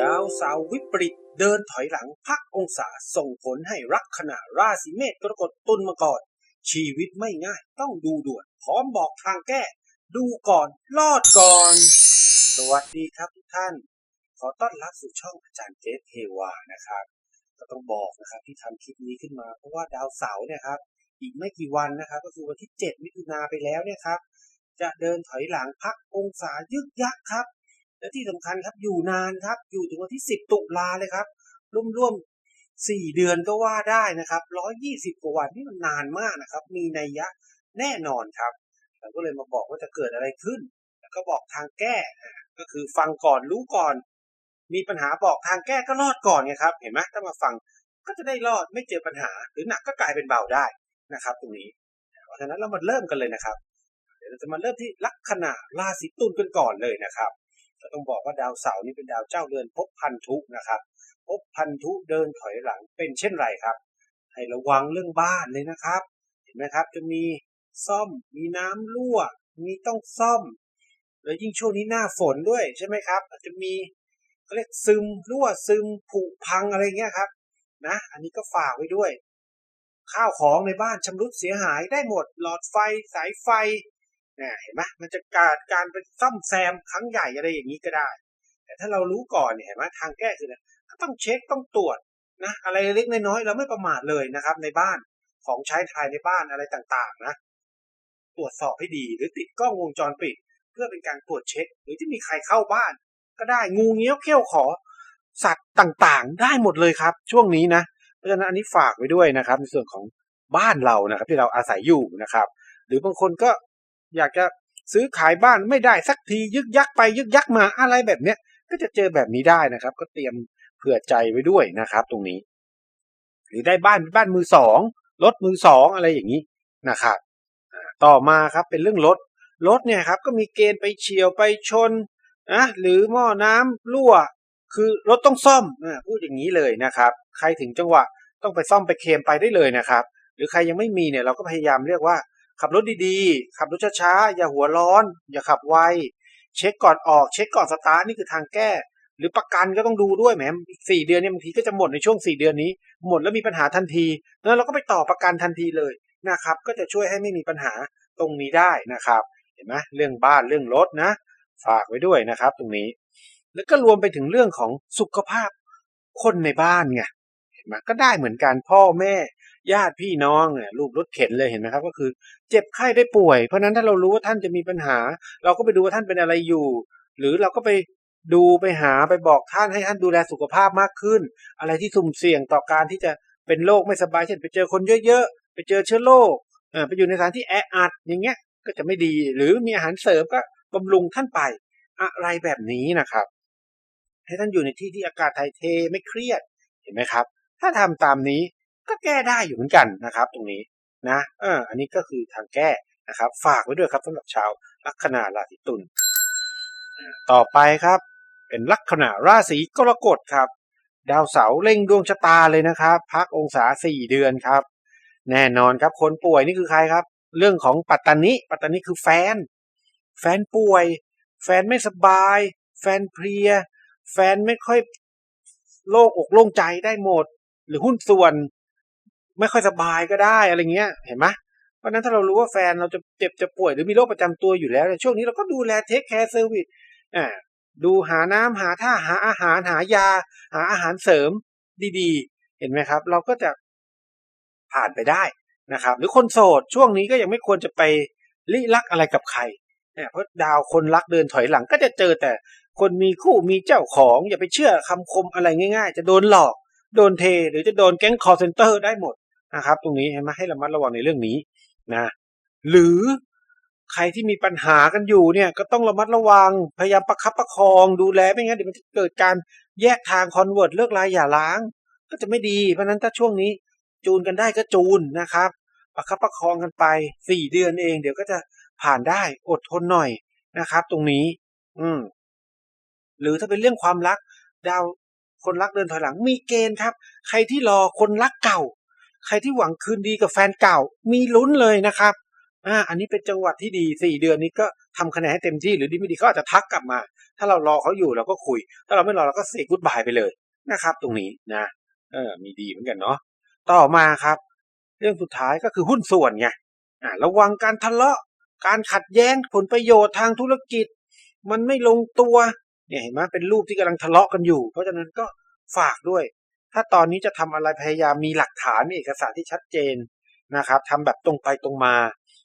ดาวเสาวิปริตเดินถอยหลังพักองศาส่งผลให้ลัคนาราศีเมษกรกฎตุลมาก่อนชีวิตไม่ง่ายต้องดูด่วน พร้อมบอกทางแก้ ดูก่อนรอดก่อน สวัสดีครับทุกท่าน ขอต้อนรับสู่ช่องอาจารย์เจสเทวานะครับ ก็ต้องบอกนะครับที่ทำคลิปนี้ขึ้นมาเพราะว่าดาวเสาร์เนี่ยครับ อีกไม่กี่วันนะครับ ก็คือวันที่ 7 มิถุนาไปแล้วเนี่ยครับ จะเดินถอยหลังพักองศายึกยักษ์ครับ และที่สำคัญครับอยู่นานครับอยู่ถึงวันที่ 10 ตุลาเลยครับร่วมๆ4เดือนก็ว่าได้นะครับ 120 กว่าวันนี่มันนานมากนะครับ มีนัยยะแน่นอนครับเราก็เลยมาบอกว่าจะเกิดอะไรขึ้น แล้วก็บอกทางแก้ก็คือฟังก่อนรู้ก่อน มีปัญหาบอกทางแก้ก็รอดก่อนไงครับ เห็นไหมถ้ามาฟังก็จะได้รอดไม่เจอปัญหา หรือหนักก็กลายเป็นเบาได้นะครับ ตรงนี้ เพราะฉะนั้นเรามาเริ่มกันเลยนะครับ เดี๋ยวเราจะมาเริ่มที่ลัคนาราศีตุลกันก่อนเลยนะครับ ก็ต้องบอกว่าดาวเสาร์นี่เป็นดาวเจ้าเรือนภพพันธุนะครับภพพันธุเดินถอยหลังเป็นเช่นไรครับ ให้ระวังเรื่องบ้านเลยนะครับ เห็นไหมครับจะมีซ่อมมีน้ำรั่ว มีต้องซ่อม แล้วยิ่งช่วงนี้หน้าฝนด้วยใช่ไหมครับ อาจจะมีเขาเรียกซึมรั่วซึมผุพังอะไรเงี้ยครับนะ อันนี้ก็ฝากไว้ด้วย ข้าวของในบ้านชำรุดเสียหายได้หมด หลอดไฟสายไฟ เนี่ยเห็นไหมมันจะการการเป็นซ่อมแซมครั้งใหญ่อะไรอย่างนี้ก็ได้ แต่ถ้าเรารู้ก่อนเนี่ยเห็นไหมทางแก้คือเนี่ยก็ต้องเช็คต้องตรวจนะอะไรเล็กน้อยเราไม่ประมาทเลยนะครับ ในบ้านของใช้ภายในบ้านอะไรต่างๆนะตรวจสอบให้ดีหรือติดกล้องวงจรปิด เพื่อเป็นการตรวจเช็ค หรือจะมีใครเข้าบ้าน ก็ได้งูเงี้ยวเขี้ยวขอ สัตว์ต่างๆ ได้หมดเลยครับ ช่วงนี้นะเพราะฉะนั้นอันนี้ฝากไว้ด้วยนะครับ ในส่วนของบ้านเรานะครับ ที่เราอาศัยอยู่นะครับ หรือบางคนก็ อยากจะซื้อขายบ้านไม่ได้สักทียึกยักไปยึกยักมาอะไรแบบเนี้ยก็จะเจอแบบนี้ได้นะครับ ก็เตรียมเผื่อใจไว้ด้วยนะครับ ตรงนี้ หรือได้บ้านเป็นบ้านมือสองรถมือสองอะไรอย่างนี้นะครับต่อมาครับเป็นเรื่องรถรถเนี่ยครับก็มีเกณฑ์ไปเฉียวไปชนนะหรือหม้อน้ำรั่ว คือรถต้องซ่อมอาพูดอย่างนี้เลยนะครับ ใครถึงจังหวะต้องไปซ่อมไปเคลมไปได้เลยนะครับ หรือใครยังไม่มีเนี่ยเราก็พยายามเรียกว่า ขับรถดีๆ ขับรถช้าๆ อย่าหัวร้อน อย่าขับไว เช็คก่อนออก เช็คก่อนสตาร์ทนี่คือทางแก้ หรือประกันก็ต้องดูด้วยแหมอีกสี่เดือนเนี่ยบางทีก็จะหมดในช่วงสี่เดือนนี้ หมดแล้วมีปัญหาทันที แล้วเราก็ไปต่อประกันทันทีเลยนะครับ ก็จะช่วยให้ไม่มีปัญหาตรงนี้ได้นะครับ เห็นไหมเรื่องบ้านเรื่องรถนะ ฝากไว้ด้วยนะครับ ตรงนี้ แล้วก็รวมไปถึงเรื่องของสุขภาพคนในบ้านไงเห็นไหมก็ได้เหมือนกันพ่อแม่ ญาติพี่น้องเนี่ยลูกรถเข็นเลยเห็นไหมครับ ก็คือ เจ็บไข้ได้ป่วย เพราะนั้นถ้าเรารู้ว่าท่านจะมีปัญหา เราก็ไปดูว่าท่านเป็นอะไรอยู่ หรือเราก็ไปดูไปหาไปบอกท่านให้ท่านดูแลสุขภาพมากขึ้น อะไรที่สุ่มเสี่ยงต่อการที่จะเป็นโรคไม่สบายเช่นไปเจอคนเยอะๆไปเจอเชื้อโรคอ่อไปอยู่ในสถานที่แออัดอย่างเงี้ยก็จะไม่ดี หรือมีอาหารเสริมก็บำรุงท่านไป อะไรแบบนี้นะครับ ให้ท่านอยู่ในที่ที่อากาศถ่ายเทไม่เครียดเห็นไหมครับ ถ้าทำตามนี้ ก็แก้ได้อยู่เหมือนกันนะครับ ตรงนี้นะเอออันนี้ก็คือทางแก้นะครับ ฝากไว้ด้วยครับสำหรับชาวลัคนาราศีตุลต่อไปครับ เป็นลัคนาราศีกรกฎครับ ดาวเสาร์เล็งดวงชะตาเลยนะครับ พักองศาสี่เดือนครับ แน่นอนครับคนป่วยนี่คือใครครับ เรื่องของปัตตานิปัตตานิคือแฟน แฟนป่วย แฟนไม่สบาย แฟนเพลีย แฟนไม่ค่อยโล่งอกโล่งใจได้หมด หรือหุ้นส่วน ไม่ค่อยสบายก็ได้อะไรเงี้ย เห็นไหมเพราะนั้นถ้าเรารู้ว่าแฟนเราจะเจ็บจะป่วยหรือมีโรคประจำตัวอยู่แล้วในช่วงนี้เราก็ดูแลเทคแคร์เซอร์วิสอ่าดูหาน้ำหาท่าหาอาหารหายา หาอาหารเสริมดีๆ เห็นไหมครับ เราก็จะผ่านไปได้นะครับ หรือคนโสดช่วงนี้ก็ยังไม่ควรจะไปลิลักอะไรกับใครเนี่ยเพราะดาวคนรักเดินถอยหลังก็จะเจอแต่คนมีคู่มีเจ้าของอย่าไปเชื่อคำคมอะไรง่าย ๆ จะโดนหลอก โดนเทหรือจะโดนแก๊งคอร์เซนเตอร์ได้หมด นะครับ ตรงนี้เห็นไหมให้ระมัดระวังในเรื่องนี้นะหรือใครที่มีปัญหากันอยู่เนี่ยก็ต้องระมัดระวังพยายามประคับประคองดูแลไม่งั้นเดี๋ยวมันจะเกิดการแยกทางคอนเวิร์ตเลิกลายอย่าล้าง ก็จะไม่ดีเพราะฉะนั้นถ้าช่วงนี้จูนกันได้ก็จูนนะครับ ประคับประคองกันไปสี่เดือนเอง เดี๋ยวก็จะผ่านได้อดทนหน่อยนะครับ ตรงนี้ อืม หรือถ้าเป็นเรื่องความรัก ดาวคนรักเดินถอยหลังมีเกณฑ์ครับ ใครที่รอคนรักเก่า ใครที่หวังคืนดีกับแฟนเก่ามีลุ้นเลยนะครับอ่าอันนี้เป็นจังหวัดที่ดีสี่เดือนนี้ก็ทำคะแนนให้เต็มที่หรือดีไม่ดีก็อาจจะทักกลับมา ถ้าเรารอเขาอยู่เราก็คุย ถ้าเราไม่รอเราก็เซกุดบายไปเลยนะครับ ตรงนี้นะเออมีดีเหมือนกันเนาะต่อมาครับ เรื่องสุดท้ายก็คือหุ้นส่วนไงอ่าระวังการทะเลาะ การขัดแย้งผลประโยชน์ทางธุรกิจ มันไม่ลงตัวเนี่ยเห็นไหมเป็นรูปที่กำลังทะเลาะกันอยู่ เพราะฉะนั้นก็ฝากด้วย ถ้าตอนนี้จะทำอะไรพยายามมีหลักฐานมีเอกสารที่ชัดเจนนะครับทำแบบตรงไปตรงมา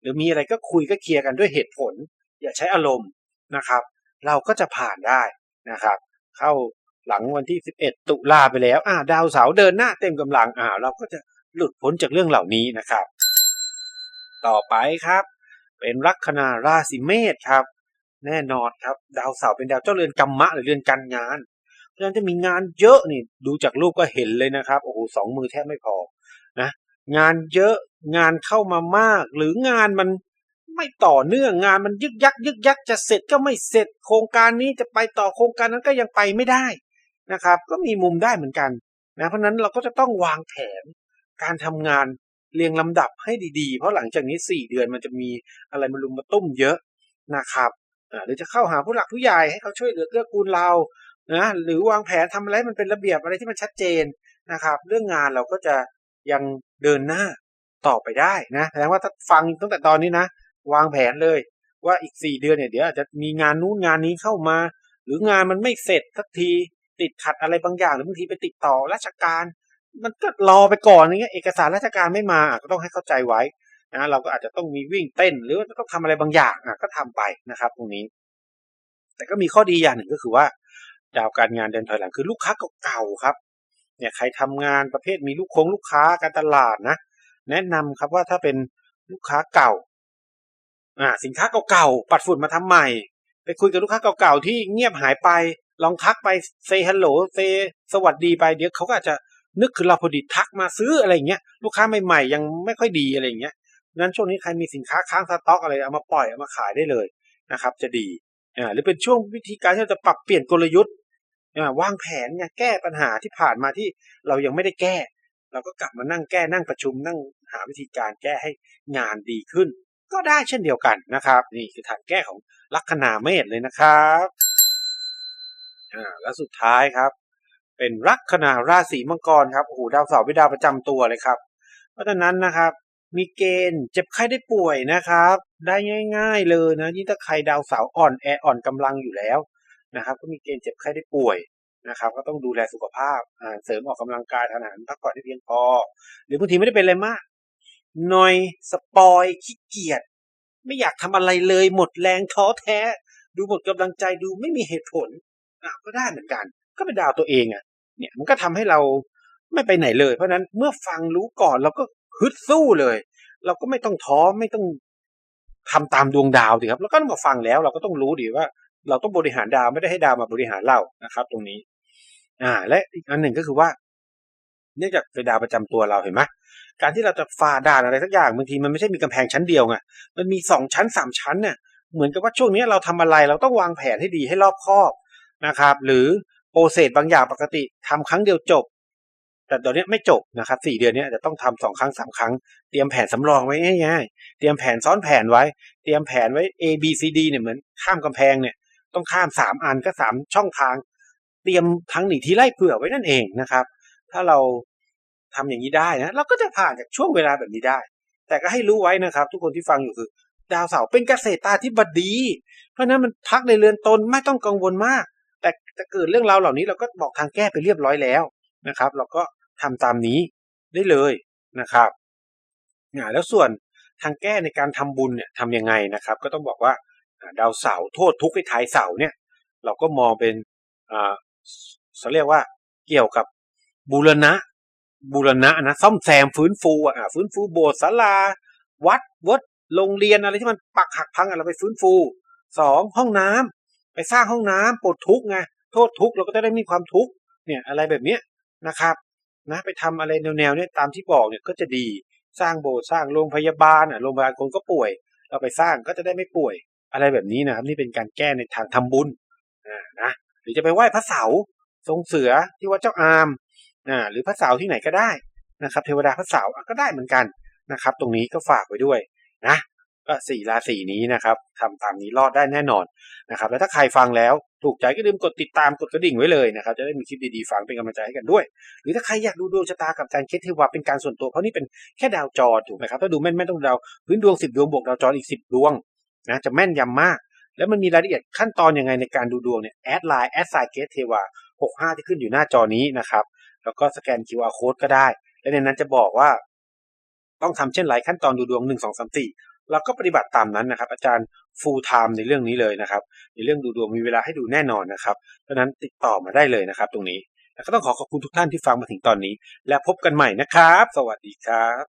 หรือมีอะไรก็คุยก็เคลียร์กันด้วยเหตุผล อย่าใช้อารมณ์นะครับ เราก็จะผ่านได้นะครับ เข้าหลังวันที่ 11 ตุลาไปแล้วอ่าดาวเสาร์เดินหน้าเต็มกำลังอ่าเราก็จะหลุดพ้นจากเรื่องเหล่านี้นะครับ ต่อไปครับ เป็นลัคนาราศีเมษครับ แน่นอนครับ ดาวเสาร์เป็นดาวเจ้าเรือนกรรมะหรือเรือนการงาน เพราะฉะนั้นจะมีงานเยอะนี่ ดูจากรูปก็เห็นเลยนะครับโอ้โหสองมือแทบไม่พอนะงานเยอะงานเข้ามามาก หรืองานมันไม่ต่อเนื่องงานมันยึกยักยึกยักจะเสร็จก็ไม่เสร็จ โครงการนี้จะไปต่อโครงการนั้นก็ยังไปไม่ได้นะครับ ก็มีมุมได้เหมือนกันนะเพราะนั้นเราก็จะต้องวางแผนการทำงานเรียงลำดับให้ดีๆ เพราะหลังจากนี้สี่เดือนมันจะมีอะไรมาลุมมาตุ้มเยอะนะครับอาหรือจะเข้าหาผู้หลักผู้ใหญ่ให้เขาช่วยเหลือเกื้อกูลเรา นะหรือวางแผนทำอะไรมันเป็นระเบียบอะไรที่มันชัดเจนนะครับ เรื่องงานเราก็จะยังเดินหน้าต่อไปได้นะแสดงว่าถ้าฟังตั้งแต่ตอนนี้นะ วางแผนเลยว่าอีกสี่เดือนเนี่ยเดี๋ยวอาจจะมีงานนู้นงานนี้เข้ามา หรืองานมันไม่เสร็จสักทีติดขัดอะไรบางอย่างหรือบางทีไปติดต่อราชการ มันก็รอไปก่อนอย่างเงี้ยเอกสารราชการไม่มาก็ต้องให้เข้าใจไว้นะเราก็อาจจะต้องมีวิ่งเต้น หรือต้องทำอะไรบางอย่างอะก็ทำไปนะครับ ตรงนี้ แต่ก็มีข้อดีอย่างหนึ่งก็คือว่า ดาวการงานเดินถอยหลังคือลูกค้าเก่าๆครับเนี่ยใครทำงานประเภทมีลูกคงลูกค้าการตลาดนะ แนะนำครับว่าถ้าเป็นลูกค้าเก่าอ่าสินค้าเก่าๆปัดฝุ่นมาทำใหม่ ไปคุยกับลูกค้าเก่าๆที่เงียบหายไปลองทักไปเซฮัลโหลเซสวัสดีไปเดี๋ยวเขาก็อาจจะนึกคือเราพอดีทักมาซื้ออะไรเงี้ยลูกค้าใหม่ๆยังไม่ค่อยดีอะไรเงี้ยนั้นช่วงนี้ใครมีสินค้าค้างสต็อกอะไรเอามาปล่อยเอามาขายได้เลยนะครับ จะดี อ่าหรือเป็นช่วงวิธีการที่เราจะปรับเปลี่ยนกลยุทธ์อ่าวางแผนไงแก้ปัญหาที่ผ่านมาที่เรายังไม่ได้แก้ เราก็กลับมานั่งแก้นั่งประชุมนั่งหาวิธีการแก้ให้งานดีขึ้น ก็ได้เช่นเดียวกันนะครับ นี่คือทางแก้ของลัคนาเมษเลยนะครับอ่าแล้วสุดท้ายครับ เป็นลัคนาราศีมังกรครับโอ้โหดาวเสาร์เป็นดาวประจำตัวเลยครับ เพราะฉะนั้นนะครับ มีเกณฑ์เจ็บไข้ได้ป่วยนะครับ ได้ง่าย ๆเลยนะยิ่งถ้าใครดาวเสาอ่อนแออ่อนกำลังอยู่แล้วนะครับ ก็มีเกณฑ์เจ็บไข้ได้ป่วยนะครับ ก็ต้องดูแลสุขภาพเสริมออกกำลังกายทานอาหารพักผ่อนให้เพียงพอ หรือบางทีไม่ได้เป็นอะไรมากหน่อยสปอยขี้เกียจไม่อยากทำอะไรเลยหมดแรงท้อแท้ ดูหมดกำลังใจดูไม่มีเหตุผลอะก็ได้เหมือนกัน ก็เป็นดาวตัวเองอะเนี่ยมันก็ทำให้เราไม่ไปไหนเลย เพราะนั้นเมื่อฟังรู้ก่อนเราก็ ฮึดสู้เลย เราก็ไม่ต้องท้อไม่ต้องทำตามดวงดาวดิครับ แล้วก็มาฟังแล้ว เราก็ต้องรู้ดิว่า เราต้องบริหารดาวไม่ได้ให้ดาวมาบริหารเรานะครับ ตรงนี้ อ่า และอีกอันหนึ่งก็คือว่า เนื่องจากเป็นดาวประจำตัวเราเห็นไหมการที่เราจะฝ่าด่านอะไรสักอย่างบางทีมันไม่ใช่มีกำแพงชั้นเดียวไงมันมีสองชั้นสามชั้นเนี่ยเหมือนกับว่าช่วงนี้เราทำอะไรเราต้องวางแผนให้ดีให้รอบคอบนะครับ หรือโปรเซสบางอย่างปกติทำครั้งเดียวจบ แต่ตอนนี้ไม่จบนะครับสี่เดือนนี้จะต้องทำสองครั้งสามครั้ง เตรียมแผนสำรองไว้ง่ายๆ เตรียมแผนซ้อนแผนไว้ เตรียมแผนไว้ A B C D เนี่ยเหมือนข้ามกำแพงเนี่ยต้องข้ามสามอันก็สามช่องทาง เตรียมทั้งหนีทีไล่เผื่อไว้นั่นเองนะครับ ถ้าเราทำอย่างนี้ได้นะเราก็จะผ่านจากช่วงเวลาแบบนี้ได้ แต่ก็ให้รู้ไว้นะครับ ทุกคนที่ฟังอยู่คือ ดาวเสาร์เป็นเกษตราธิบดี เพราะนั้นมันพักในเรือนตนไม่ต้องกังวลมาก แต่จะเกิดเรื่องราวเหล่านี้เราก็บอกทางแก้ไปเรียบร้อยแล้วนะครับ เราก็ ทำตามนี้ได้เลยนะครับอ่าแล้วส่วนทางแก้ในการทำบุญเนี่ยทำยังไงนะครับ ก็ต้องบอกว่าดาวเสาโทษทุกข์ให้ทายเสาเนี่ยเราก็มองเป็นอ่าเขาเรียกว่าเกี่ยวกับบูรณะบูรณะนะซ่อมแซมฟื้นฟูอะฟื้นฟูโบสถ์ศาลา วัดวัดโรงเรียนอะไรที่มันปักหักพังอะไรไปฟื้นฟูสองห้องน้ำไปสร้างห้องน้ำปลดทุกข์ไงโทษทุกข์เราก็จะได้มีความทุกข์เนี่ยอะไรแบบเนี้ยนะครับ นะไปทำอะไรแนวๆเนี้ยตามที่บอกเนี่ยก็จะดีสร้างโบสถ์สร้างโรงพยาบาลอะโรงพยาบาลคนก็ป่วย เราไปสร้างก็จะได้ไม่ป่วย อะไรแบบนี้นะครับนี่เป็นการแก้ในทางทำบุญนะหรือจะไปไหว้พระเสาทรงเสือที่วัดเจ้าอามอ่าหรือพระเสาที่ไหนก็ได้นะครับ เทวดาพระเสาก็ได้เหมือนกันนะครับ ตรงนี้ก็ฝากไว้ด้วยนะ ก็สี่ราศีนี้นะครับทำตามนี้รอดได้แน่นอนนะครับแล้วถ้าใครฟังแล้วถูกใจก็ลืมกดติดตามกดกระดิ่งไว้เลยนะครับจะได้มีคลิปดีๆฟังเป็นกำลังใจให้กันด้วย หรือถ้าใครอยากดูดวงชะตากับอาจารย์เคสเทวาเป็นการส่วนตัวเพราะนี่เป็นแค่ดาวจรถูกไหมครับถ้าดูแม่นๆต้องดาวพื้นดวงสิบดวงบวกดาวจรอีกสิบดวงนะจะแม่นยำมาก แล้วมันมีรายละเอียดขั้นตอนยังไงในการดูดวงเนี่ยแอดไลน์แอดไซเกสเทวาหกห้าที่ขึ้นอยู่หน้าจอนี้นะครับ แล้วก็สแกน QR code ก็ได้ และในนั้นจะบอกว่า ต้องทำเช่นไรขั้นตอนดูดวงหนึ่งสองสามสี่ เราก็ปฏิบัติตามนั้นนะครับ อาจารย์ full time ในเรื่องนี้เลยนะครับ ในเรื่องดูดวงมีเวลาให้ดูแน่นอนนะครับเพราะฉะนั้นติดต่อมาได้เลยนะครับ ตรงนี้แล้วก็ต้องขอขอบคุณทุกท่านที่ฟังมาถึงตอนนี้ และพบกันใหม่นะครับ สวัสดีครับ